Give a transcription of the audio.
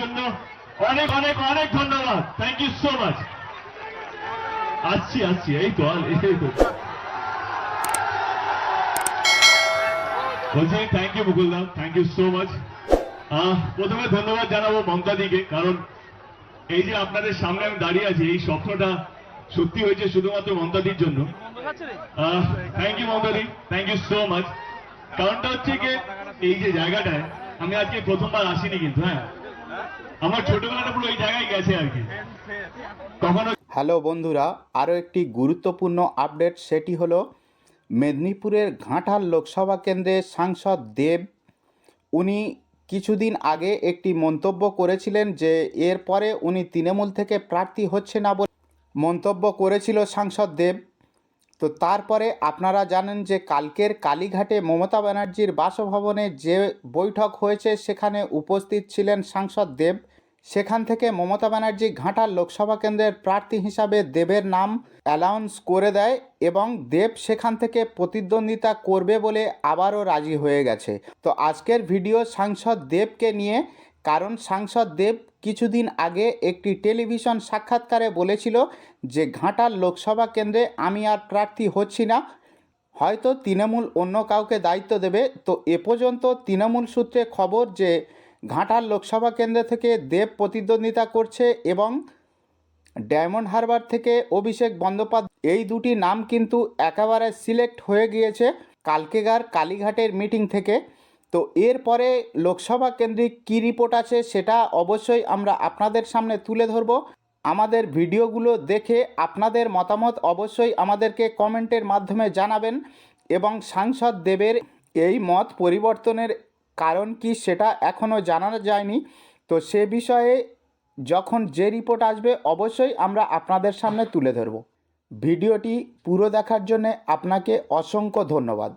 জন্য অনেক অনেক অনেক ধন্যবাদ। থ্যাংক ইউ সো মাচ আসছি আসছি। এই তো এই তো বলছি thank you thank you so much প্রথমে ধন্যবাদ জানাব কারণ এই যে আপনাদের সামনে আমি দাঁড়িয়ে আছি, এই স্বপ্নটা সত্যি হয়েছে শুধুমাত্র মমতাদির জন্য। থ্যাংক ইউ মমতাদি থ্যাংক ইউ সো মাচ কারণটা হচ্ছে কি, এই যে জায়গাটায়, আমি আজকে প্রথমবার আসিনি কিন্তু হ্যাঁ। আমার ছোটবেলাটা পুরো এই জায়গায় গেছে আর কি। হ্যালো বন্ধুরা আরও একটি গুরুত্বপূর্ণ আপডেট, সেটি হলো মেদিনীপুরের ঘাটাল লোকসভা কেন্দ্রের সাংসদ দেব, উনি কিছুদিন আগে একটি মন্তব্য করেছিলেন যে এরপরে উনি তৃণমূল থেকে প্রার্থী হচ্ছে না বলে মন্তব্য করেছিল সাংসদ দেব। তো তারপরে আপনারা জানেন যে কালকের কালীঘাটে মমতা ব্যানার্জির বাসভবনে যে বৈঠক হয়েছে, সেখানে উপস্থিত ছিলেন সাংসদ দেব। সেখান থেকে মমতা ব্যানার্জি ঘাটাল লোকসভা কেন্দ্রের প্রার্থী হিসাবে দেবের নাম অ্যালাউন্স করে দেয় এবং দেব সেখান থেকে প্রতিদ্বন্দ্বিতা করবে বলে আবারও রাজি হয়ে গেছে। তো আজকের ভিডিও সাংসদ দেবকে নিয়ে কারণ সাংসদ দেব কিছুদিন আগে একটি টেলিভিশন সাক্ষাৎকারে বলেছিল যে ঘাটাল লোকসভা কেন্দ্রে আমি আর প্রার্থী হচ্ছি না। হয়তো তৃণমূল অন্য কাউকে দায়িত্ব দেবে। তো এ পর্যন্ত তৃণমূল সূত্রে খবর যে ঘাটাল লোকসভা কেন্দ্র থেকে দেব প্রতিদ্বন্দ্বিতা করছে এবং ডায়মন্ড হারবার থেকে অভিষেক বন্দ্যোপাধ্যায়। এই দুটি নাম কিন্তু একেবারে সিলেক্ট হয়ে গিয়েছে কালকেগার কালীঘাটের মিটিং থেকে। তো এরপরে লোকসভা কেন্দ্রিক কী রিপোর্ট আছে সেটা অবশ্যই আমরা আপনাদের সামনে তুলে ধরব। আমাদের ভিডিওগুলো দেখে আপনাদের মতামত অবশ্যই আমাদেরকে কমেন্টের মাধ্যমে জানাবেন এবং সাংসদ দেবের এই মত পরিবর্তনের কারণ কি সেটা এখনও জানানো যায়নি। তো সে বিষয়ে যখন যে রিপোর্ট আসবে অবশ্যই আমরা আপনাদের সামনে তুলে ধরব। ভিডিওটি পুরো দেখার জন্যে আপনাকে অসংখ্য ধন্যবাদ।